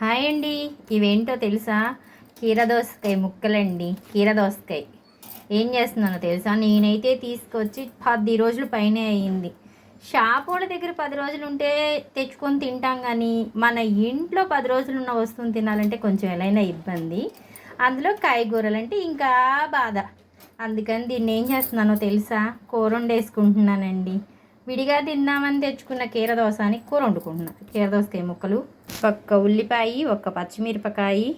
Hi అండి. ఇవేంటో తెలుసా? కీరదోసకాయ ముక్కలండి. కీరదోసకాయ ఏం చేస్తున్నానో తెలుసా? నేనైతే తీసుకొచ్చి పది రోజులు పైనే అయ్యింది. షాప్ వాళ్ళ దగ్గర పది రోజులు ఉంటే తెచ్చుకొని తింటాం కానీ మన ఇంట్లో పది రోజులు ఉన్న వస్తువుని తినాలంటే కొంచెం ఎలా ఇబ్బంది. అందులో కాయగూరలు అంటే ఇంకా బాధ. అందుకని దీన్ని ఏం చేస్తున్నానో తెలుసా? కూర వండేసుకుంటున్నానండి. విడిగా తిందామని తెచ్చుకున్న కీర దోశ అని కూర వండుకుంటున్నాను కీర దోసకాయ ముక్కలు. ఒక్క ఉల్లిపాయ ఒక్క పచ్చిమిరపకాయ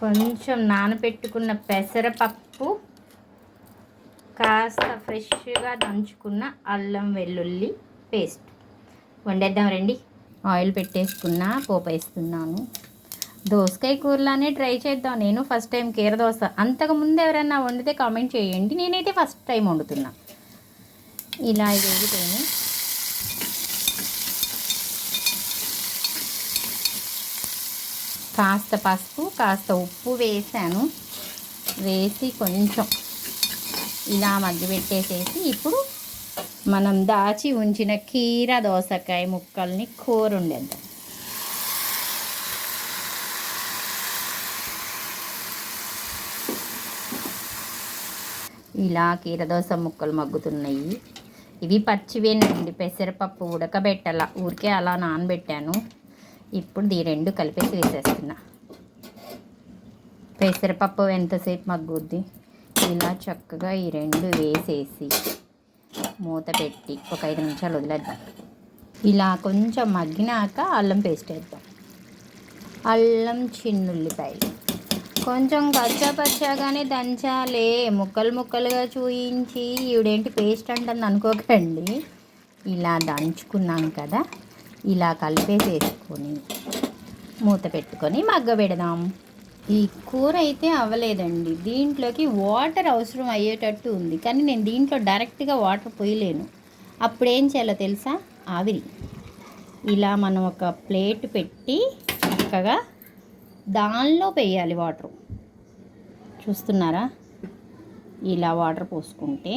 కొంచెం నానబెట్టుకున్న పెసరపప్పు కాస్త ఫ్రెష్గా దంచుకున్న అల్లం వెల్లుల్లి పేస్ట్. వండేద్దాం రండి. ఆయిల్ పెట్టేసుకున్న పోపు వేస్తున్నాను. దోసకాయ కూరలానే ట్రై చేద్దాం. నేను ఫస్ట్ టైం కీర దోశ అంతకుముందు ఎవరైనా వండితే కామెంట్ చేయండి. నేనైతే ఫస్ట్ టైం వండుతున్నా. ఇలా వేగిపోయి కాస్త పసుపు కాస్త ఉప్పు వేసాను. వేసి కొంచెం ఇలా మగ్గి పెట్టేసేసి ఇప్పుడు మనం దాచి ఉంచిన కీర దోసకాయ ముక్కల్ని కూర ఉండేద్దాం ఇలా కీరదోస ముక్కలు మగ్గుతున్నాయి. ఇవి పచ్చివేనండి పెసరపప్పు ఉడకబెట్టాల. ఊరికే అలా నానబెట్టాను. ఇప్పుడు ఈ రెండు కలిపేసి వేసేస్తున్నా. పెసరపప్పు ఎంతసేపు మగ్గుద్ది? ఇలా చక్కగా ఈ రెండు వేసేసి మూత పెట్టి ఒక ఐదు నిమిషాలు వదిలేద్దాం. ఇలా కొంచెం మగ్గినాక అల్లం పేస్ట్ వేద్దాం. అల్లం చిన్నుల్లిపాయలు కొంచెం కచ్చాపచ్చాగానే దంచాలే. ముక్కలు ముక్కలుగా చూయించి ఈవిడేంటి పేస్ట్ అంటుంది అనుకోకండి ఇలా దంచుకున్నాం కదా. ఇలా కలిపేసేసుకొని మూత పెట్టుకొని మగ్గ పెడదాం. ఈ కూర అయితే అవ్వలేదండి. దీంట్లోకి వాటర్ అవసరం అయ్యేటట్టు ఉంది. కానీ నేను దీంట్లో డైరెక్ట్గా వాటర్ పోయలేను. అప్పుడు ఏం చేయాలో తెలుసా? ఆవిరి. ఇలా మనం ఒక ప్లేట్ పెట్టి చక్కగా దానిలో వేయాలి వాటర్. చూస్తున్నారా? ఇలా వాటర్ పోసుకుంటే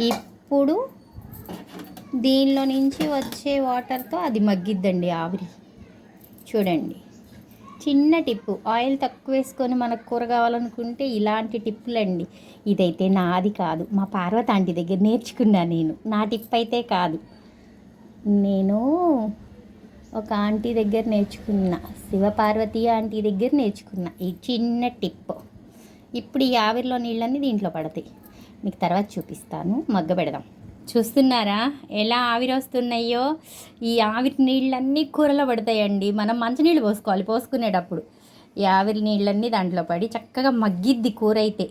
ఇప్పుడు దీనిలో నుంచి వచ్చే వాటర్తో అది మగ్గిద్దండి ఆవిరి. చూడండి. చిన్న టిప్పు ఆయిల్ తక్కువ వేసుకొని మనకు కూర కావాలనుకుంటే ఇలాంటి టిప్పులండి. ఇదైతే నాది కాదు. మా పార్వతి ఆంటీ దగ్గర నేర్చుకున్నా నేను. నా టిప్ అయితే కాదు. నేను ఒక ఆంటీ దగ్గర నేర్చుకున్న. శివపార్వతి ఆంటీ దగ్గర నేర్చుకున్న. ఈ చిన్న టిప్. ఇప్పుడు ఈ ఆవిరిలో నీళ్ళన్నీ దీంట్లో పడతాయి. మీకు తర్వాత చూపిస్తాను. మగ్గ పెడదాం చూస్తున్నారా? ఎలా ఆవిరి వస్తున్నాయో ఈ ఆవిరి నీళ్ళన్నీ కూరలో పడతాయండి. మనం మంచినీళ్ళు పోసుకోవాలి పోసుకునేటప్పుడు. ఈ ఆవిరి నీళ్ళన్నీ దాంట్లో పడి చక్కగా మగ్గిద్ది కూర అయితే.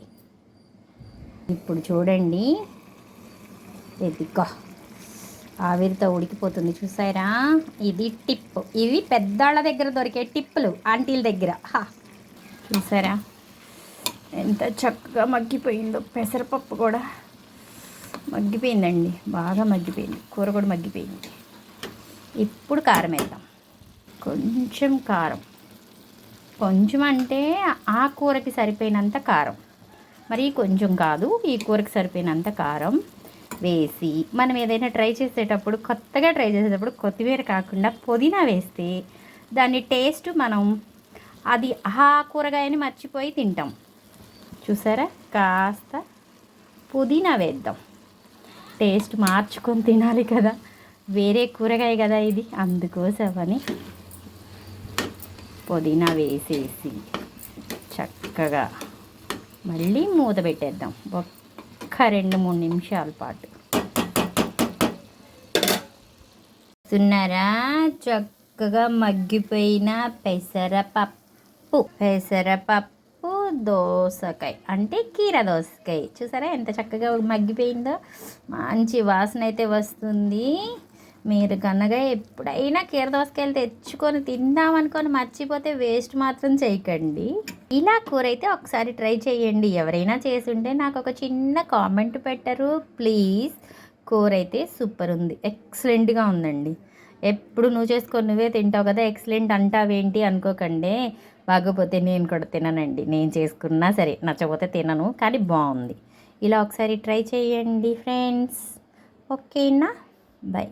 ఇప్పుడు చూడండి. ఎదిగో ఆవిరితో ఉడికిపోతుంది చూసారా? ఇది టిప్. ఇవి పెద్దాళ్ళ దగ్గర దొరికే టిప్పులు ఆంటీల దగ్గర. చూసారా? ఎంత చక్కగా మగ్గిపోయిందో. పెసరపప్పు కూడా. మగ్గిపోయిందండి. బాగా మగ్గిపోయింది. కూర కూడా మగ్గిపోయింది. ఇప్పుడు కారం వేద్దాం. కొంచెం కారం. కొంచెం అంటే ఆ కూరకి సరిపోయినంత కారం. మరి కొంచెం కాదు ఈ కూరకి సరిపోయినంత కారం వేసి మనం ఏదైనా ట్రై చేసేటప్పుడు కొత్తగా ట్రై చేసేటప్పుడు కొత్తిమీర కాకుండా పుదీనా వేస్తే దాని టేస్ట్ మనం అది ఆ కూరగాయని మర్చిపోయి తింటాం. చూసారా? కాస్త పుదీనా వేద్దాం. టేస్ట్ మార్చుకొని తినాలి కదా. వేరే కూరగాయ కదా ఇది. అందుకోసమని పుదీనా వేసేసి చక్కగా మళ్ళీ మూత పెట్టేద్దాం. ఒక్క రెండు మూడు నిమిషాల పాటు. చూస్తున్నారా? చక్కగా మగ్గిపోయిన పెసరపప్పు. పెసరపప్పు దోసకాయ. అంటే కీర దోసకాయ. చూసారా ఎంత చక్కగా మగ్గిపోయిందో? మంచి వాసన అయితే వస్తుంది. మీరు కనుక ఎప్పుడైనా కీర దోసకాయలు తెచ్చుకొని తిందామనుకొని మర్చిపోతే వేస్ట్ మాత్రం చేయకండి. ఇలా కూర అయితే ఒకసారి ట్రై చేయండి. ఎవరైనా చేసుంటే నాకు ఒక చిన్న కామెంట్ పెట్టరు. ప్లీజ్ కూర అయితే సూపర్ ఉంది. ఎక్సలెంట్గా ఉందండి. ఎప్పుడు నువ్వు చేసుకొని నువ్వే తింటావు కదా ఎక్సలెంట్ అంటావేంటి అనుకోకండి. బాగోపోతే నేను కూడా తిననండి. నేను చేసుకున్నా సరే నచ్చకపోతే తినను కానీ బాగుంది. ఇలా ఒకసారి ట్రై చేయండి ఫ్రెండ్స్. ఓకేనా? బాయ్